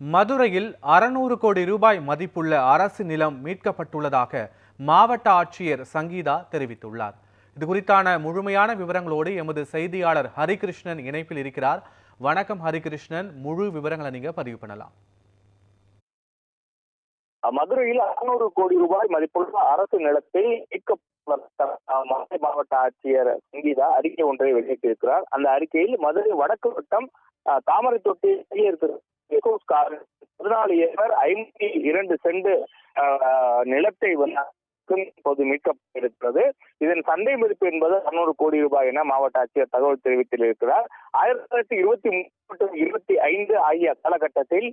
மதுரையில் அறுநூறு கோடி ரூபாய் மதிப்புள்ள அரசு நிலம் மீட்கப்பட்டுள்ளதாக மாவட்ட ஆட்சியர் சங்கீதா தெரிவித்துள்ளார். இது குறித்தான முழுமையான விவரங்களோடு எமது செய்தியாளர் ஹரிகிருஷ்ணன் இணைப்பில் இருக்கிறார். வணக்கம் ஹரிகிருஷ்ணன். முழு விவரங்களை நீங்க பதிவு பண்ணலாம். மதுரையில் அறுநூறு கோடி ரூபாய் மதிப்புள்ள அரசு நிலத்தை மதுரை மாவட்ட ஆட்சியர் சங்கீதா அறிக்கை ஒன்றை வெளியிட்டிருக்கிறார். அந்த அறிக்கையில் மதுரை வடக்கு வட்டம் தாமரை தொட்டி இருக்கிற முதலாளியவர் ஐம்பத்தி இரண்டு சென்ட் நிலத்தை வந்து இப்போது மீட்கப்பட்டிருக்கிறது. இதன் சந்தை மதிப்பு என்பது அறுநூறு கோடி ரூபாய் என மாவட்ட ஆட்சியர் தகவல் தெரிவித்திருக்கிறார் ஆயிரத்தி தொள்ளாயிரத்தி இருபத்தி மூணு மற்றும் இருபத்தி ஐந்து ஆகிய காலகட்டத்தில்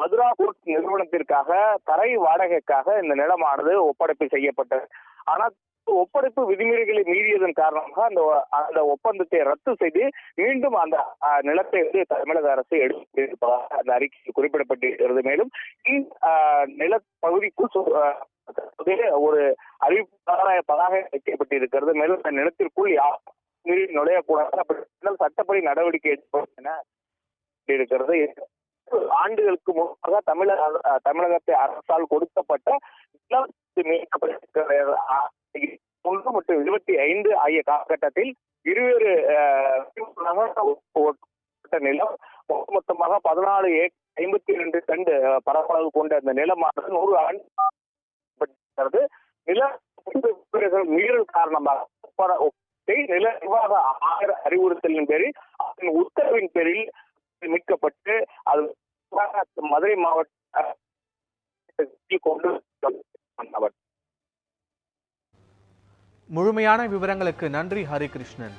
மதுரா போர்ட் நிறுவனத்திற்காக தரை வாடகைக்காக இந்த நிலமானது ஒப்படைப்பு செய்யப்பட்டது. ஆனால் ஒப்படைப்பு விதிமுறைகளை மீறியதன் காரணமாக அந்த அந்த ஒப்பந்தத்தை ரத்து செய்து மீண்டும் அந்த நிலத்தை வந்து தமிழக அரசு எடுத்திருப்பதாக அந்த அறிக்கையில் குறிப்பிடப்பட்டிருக்கிறது. மேலும் நில அஹ், நிலப்பகுதிக்குள் ஒரு அறிவிப்பாக பதாகை வைக்கப்பட்டிருக்கிறது. மேலும் அந்த நிலத்திற்குள் யார் நுழையக்கூடாது. அப்படி சட்டப்படி நடவடிக்கை எடுக்கப்படும் என இருக்கிறது. ஆண்டுகளுக்கு முன்பாக தமிழக தமிழகத்தை அரசால் கொடுக்கப்பட்ட நிலம் மீட்கப்பட்டிருக்கிறது ஒன்று மற்றும் இருபத்தி ஐந்து ஆகிய காலகட்டத்தில் இருவேறு நிலம் மொத்தமாக பதினாலு ஐம்பத்தி இரண்டு சென்ட் பரப்பளவு கொண்ட அந்த நிலமானது நூறு ஆண்டு நில மீறல் காரணமாக நில நிர்வாக ஆயர் அறிவுறுத்தலின் பேரில் அதன் உத்தரவின் பேரில் மீட்கப்பட்டு அது மதுரை மாவட்ட கொண்டு முழுமையான விவரங்களுக்கு நன்றி ஹரிகிருஷ்ணன்